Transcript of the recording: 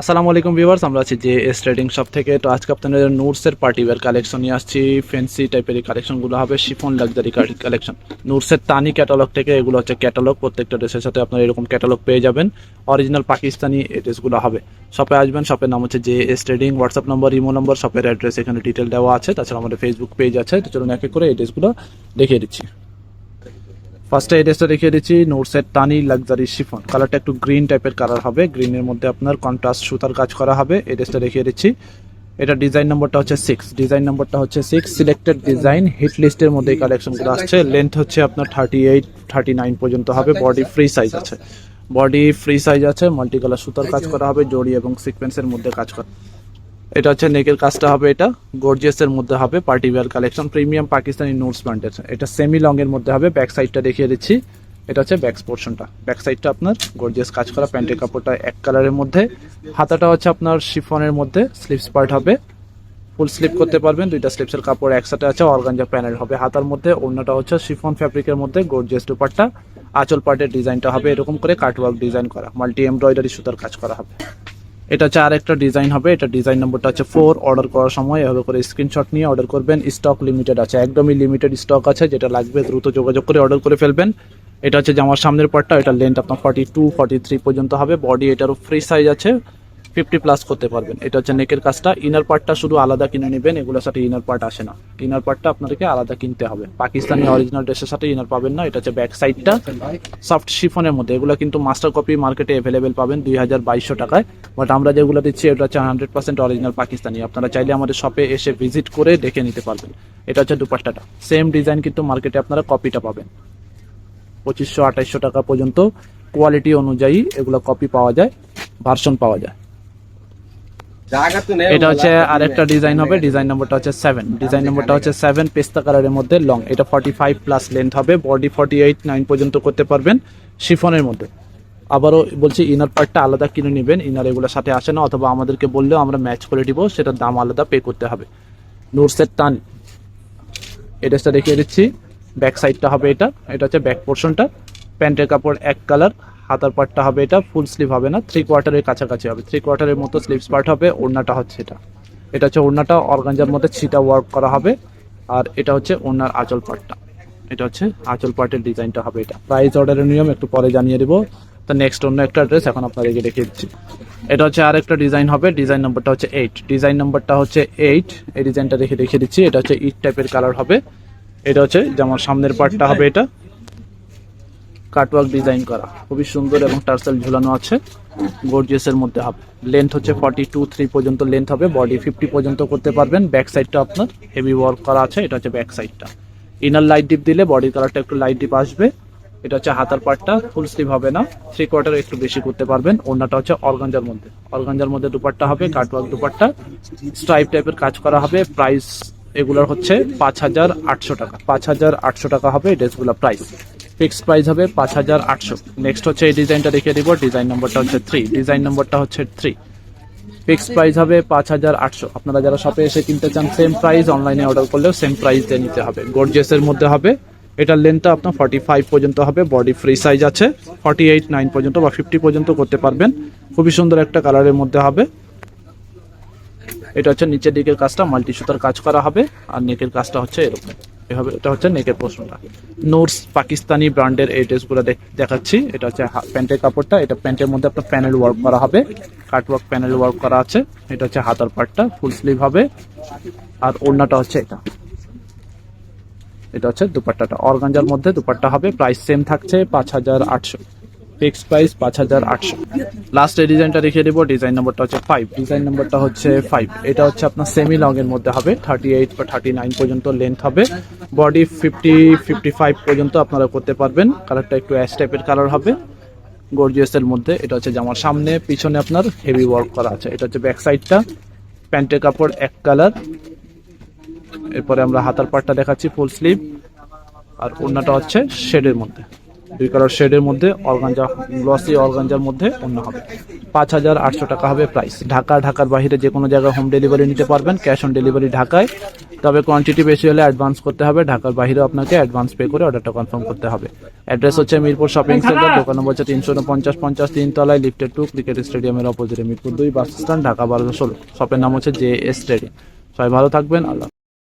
আসসালামু আলাইকুম ভিউয়ার্স, আমরা আছি যে এস ট্রেডিং শপ থেকে। তো আজকে আপনাদের পার্টি ওয়্যার কালেকশন নিয়ে আসছি। ফ্যান্সি টাইপের এই কালেকশনগুলো হবে শিফন লাক্সারি কালেকশন নোটসের তানি ক্যাটালগ থেকে এগুলো হচ্ছে ক্যাটালগ প্রত্যেকটা ড্রেসের সাথে আপনারা এরকম ক্যাটালগ পেয়ে যাবেন। অরিজিনাল পাকিস্তানি ড্রেসগুলো হবে। শপে আসবেন শপের নাম হচ্ছে যে S trading. WhatsApp number imo number শপের অ্যাড্রেস এখানে ডিটেল দেওয়া আছে। তাছাড়া আমাদের ফেসবুক পেজ আছে। তো চলুন এক এক করে এই ড্রেসগুলো দেখিয়ে দিচ্ছি। ফার্স্টে এই ড্রেসটা দেখিয়ে দিচ্ছি। নোটসের টানি লাক্সারি শিফন কালারটা একটু গ্রিন টাইপের কালার হবে। গ্রিনের মধ্যে আপনার কন্ট্রাস্ট সুতার কাজ করা হবে। এই ড্রেসটা দেখিয়ে দিচ্ছি। এটা ডিজাইন নম্বরটা হচ্ছে সিক্স ডিজাইন নম্বরটা হচ্ছে সিক্স সিলেক্টেড ডিজাইন হিট লিস্টের মধ্যে এই কালেকশনগুলো আসছে। লেন্থ হচ্ছে আপনার থার্টি এইট থার্টি নাইন পর্যন্ত হবে। বডি ফ্রি সাইজ আছে। বডি ফ্রি সাইজ আছে। মাল্টি কালার সুতার কাজ করা হবে। জড়ি এবং সিকোয়েন্সের মধ্যে কাজ করা এটা হচ্ছে নেকের কাজটা হবে এটা গর্জিয়াসের মধ্যে হবে party collection premium Pakistani notes ব্র্যান্ডের এটা সেমি লং এর মধ্যে হবে ব্যাক সাইডটা দেখিয়ে দিচ্ছি। এটা হচ্ছে ব্যাক পোর্শনটা ব্যাক সাইডটা আপনার গর্জিয়াস কাজ করা প্যান্টের কাপড়টা এক কালারের মধ্যে। হাতাটা হচ্ছে আপনার শিফনের মধ্যে স্লিপস পার্ট হবে। ফুল স্লিপ করতে পারবেন, দুইটা স্লিপসের কাপড় একসাথে আছে অর্গানজা প্যানেল হবে। হাতার মধ্যে অন্যটা হচ্ছে শিফন ফ্যাব্রিকের মধ্যে গর্জিয়াস দুপাট্টা। আঁচল পার্টের ডিজাইনটা হবে এরকম করে কাটওয়ার্ক ডিজাইন করা মাল্টি এমব্রয়ডারি সুতার কাজ করা হবে। এটা হচ্ছে আর একটা ডিজাইন হবে। এটা ডিজাইন নম্বরটা হচ্ছে ফোর অর্ডার করার সময় এভাবে করে স্ক্রিনশট নিয়ে অর্ডার করবেন। স্টক লিমিটেড আছে। একদমই লিমিটেড স্টক আছে, যেটা লাগবে দ্রুত যোগাযোগ করে অর্ডার করে ফেলবেন। এটা হচ্ছে জামার সামনের পার্টটা এটা লেন্থ আপনার ফর্টি টু ফর্টি থ্রি পর্যন্ত হবে। বডি এটারও ফ্রি সাইজ আছে। ফিফটি প্লাস করতে পারবেন। এটা হচ্ছে নেকের কাজটা। ইনার পার্টটা শুধু আলাদা কিনে নেবেন, এগুলোর সাথে ইনার পার্ট আসে না। ইনার পার্টটা আপনাদেরকে আলাদা কিনতে হবে। পাকিস্তানি অরিজিনাল ড্রেসের সাথে ইনার পাবেন না, এটা হচ্ছে ব্যাক সাইডটা সফট শিফনের মধ্যে। এগুলো কিন্তু মাস্টার কপি মার্কেটে অ্যাভেলেবেল পাবেন দুই হাজার বাইশশো টাকায়। বাট আমরা যেগুলো দিচ্ছি, এটা হচ্ছে হান্ড্রেড পার্সেন্ট অরিজিনাল পাকিস্তানি। আপনারা চাইলে আমাদের শপে এসে ভিজিট করে দেখে নিতে পারবেন। এটা হচ্ছে দুপাট্টাটা। সেম ডিজাইন কিন্তু মার্কেটে আপনারা কপিটা পাবেন। পঁচিশশো, আঠাইশশো টাকা পর্যন্ত কোয়ালিটি অনুযায়ী এগুলো কপি পাওয়া যায় ভার্সন পাওয়া যায়। এটা হচ্ছে আরেকটা ডিজাইন হবে ডিজাইন নম্বরটা হচ্ছে সেভেন ডিজাইন নম্বরটা হচ্ছে সেভেন পেস্তা কালারের মধ্যে লং এটা ফর্টি ফাইভ প্লাস লেন্থ হবে বডি ফর্টি এইট নাইন পর্যন্ত করতে পারবেন শিফনের মধ্যে। আবারও বলছি ইনার পার্টটা আলাদা কিনে নেবেন ইনার এগুলোর সাথে আসে না অথবা আমাদেরকে বললেও আমরা ম্যাচ করে দিব সেটার দাম আলাদা পে করতে হবে। নুরসের টান। এড্রেসটা দেখিয়ে দিচ্ছি। ব্যাক সাইডটা হবে এটা। এটা হচ্ছে ব্যাক পোর্শনটা প্যান্টের কাপড় এক কালার হাতার পার্টটা হবে এটা ফুল স্লিভ হবে না থ্রি কোয়ার্টারের কাছাকাছি হবে থ্রি কোয়ার্টারের মতো স্লিভস পার্ট হবে, ওড়নাটা হচ্ছে এটা। এটা হচ্ছে ওড়নাটা, অর্গানজার মধ্যে ছিটা ওয়ার্ক করা হবে, আর এটা হচ্ছে ওড়নার আঁচল পার্টটা এটা হচ্ছে আঁচল পার্টের ডিজাইনটা হবে এটা। প্রাইস অর্ডারের নিয়ম একটু পরে জানিয়ে দেবো। তো নেক্সট অন্য একটা ড্রেস এখন আপনাদেরকে দেখিয়ে দিচ্ছি। এটা হচ্ছে আর একটা ডিজাইন হবে ডিজাইন নাম্বারটা হচ্ছে এইট ডিজাইন নাম্বারটা হচ্ছে এইট এই ডিজাইনটা দেখে দেখিয়ে দিচ্ছি। এটা হচ্ছে ইট টাইপের কালার হবে। এটা হচ্ছে যেমন সামনের পার্টটা হবে এটা। কাটওয়ার্ক ডিজাইন করা। খুবই সুন্দর এবং টার্সেল ঝুলানো আছে। গর্জিয়াসের মধ্যে হবে লেন্থ হচ্ছে ফর্টি টু থ্রি পর্যন্ত লেন্থ হবে। বডি ফিফটি পর্যন্ত করতে পারবেন। ব্যাক সাইডটা আপনার হেভি ওয়ার্ক করা আছে। এটা হচ্ছে ব্যাক সাইডটা ইনার লাইট ডিপ দিলে বডির কালারটা একটু লাইট ডিপ আসবে। এটা হচ্ছে হাতার পার্টটা ফুল স্লিভ হবে না। থ্রি কোয়ার্টার একটু বেশি করতে পারবেন। অন্যটা হচ্ছে অর্গানজার মধ্যে। অর্গানজার মধ্যে দুপাট্টা হবে কাটওয়ার্ক দুপাট্টা। স্ট্রাইপ টাইপের কাজ করা হবে। প্রাইস এগুলোর হচ্ছে পাঁচ হাজার আটশো টাকা। পাঁচ হাজার আটশো টাকা হবে এই ড্রেসগুলোর প্রাইস ফিক্সড প্রাইস হবে পাঁচ হাজার আটশো। নেক্সট হচ্ছে এই ডিজাইনটা দেখিয়ে দিব। ডিজাইন নম্বরটা হচ্ছে থ্রি ডিজাইন নম্বরটা হচ্ছে থ্রি ফিক্সড প্রাইস হবে পাঁচ হাজার আটশো। আপনারা যারা শপে এসে কিনতে চান সেম প্রাইস অনলাইনে অর্ডার করলেও সেম প্রাইস দিয়ে নিতে হবে। গর্জিয়াসের মধ্যে হবে। এটার লেন্থটা আপনার ফর্টি ফাইভ পর্যন্ত হবে। বডি ফ্রি সাইজ আছে। ফর্টি এইট নাইন পর্যন্ত বা ফিফটি পর্যন্ত করতে পারবেন। খুবই সুন্দর একটা কালারের মধ্যে হবে। এটা হচ্ছে নিচের দিকের কাজটা। মাল্টি সুতার কাজ করা হবে। আর নেকের কাজটা হচ্ছে এরকম। এভাবে এটা হচ্ছে নেকের প্রশ্নটা। নোটস পাকিস্তানি ব্র্যান্ডের এই ড্রেসগুলো দেখ- দেখাচ্ছি। এটা হচ্ছে প্যান্টের কাপড়টা। এটা প্যান্টের মধ্যে আপনার প্যানেল ওয়ার্ক করা হবে। কাটওয়ার্ক প্যানেল ওয়ার্ক করা আছে। এটা হচ্ছে হাতার পার্টটা ফুল স্লিভ হবে। আর ওড়নাটা হচ্ছে এটা। এটা হচ্ছে দুপাট্টাটা। অর্গানজার মধ্যে দুপাট্টা হবে। প্রাইস সেম থাকছে পাঁচ হাজার আটশো ফিক্সড প্রাইস পাঁচ হাজার আটশো। লাস্ট এই ডিজাইনটা দেখিয়ে দেবো। ডিজাইন নম্বরটা হচ্ছে ফাইভ ডিজাইন নম্বরটা হচ্ছে ফাইভ এটা হচ্ছে আপনার সেমি লং এর মধ্যে হবে। থার্টি এইট বা থার্টি নাইন পর্যন্ত লেন্থ হবে। বডি ফিফটি ফিফটি ফাইভ পর্যন্ত আপনারা করতে পারবেন। কালারটা একটু অ্যাশ টাইপের কালার হবে। গর্জিয়াসের মধ্যে। এটা হচ্ছে জামার সামনে। পিছনে আপনার হেভি ওয়ার্ক করা আছে। এটা হচ্ছে ব্যাক সাইডটা প্যান্টের কাপড় এক কালার এরপরে আমরা হাতার পাটটা দেখাচ্ছি ফুল স্লিভ আর ওড়নাটা হচ্ছে শেডের মধ্যে। দুই কালার শেডের মধ্যে অর্গানজা গ্লসি অর্গানজার মধ্যে অন্য হবে। পাঁচ হাজার আটশো টাকা হবে প্রাইস ঢাকা ঢাকার বাইরে যে কোনো জায়গায় হোম ডেলিভারি নিতে পারবেন ক্যাশ অন ডেলিভারি ঢাকায়। তবে কোয়ান্টিটি বেশি হলে অ্যাডভান্স করতে হবে। ঢাকার বাইরে আপনাকে অ্যাডভান্স পে করে অর্ডারটা কনফার্ম করতে হবে। অ্যাড্রেস হচ্ছে মিরপুর শপিং সেন্টার দোকান নম্বর হচ্ছে তিনশো পঞ্চাশ পঞ্চাশ তিনতলায় লিফটেড টু ক্রিকেট স্টেডিয়ামের অপোজিটে মিরপুর দুই বাস স্ট্যান্ড ঢাকা বারোশো ষোলো। শপের নাম হচ্ছে জে এস স্টেডিয়াম সবাই ভালো থাকবেন আল্লাহ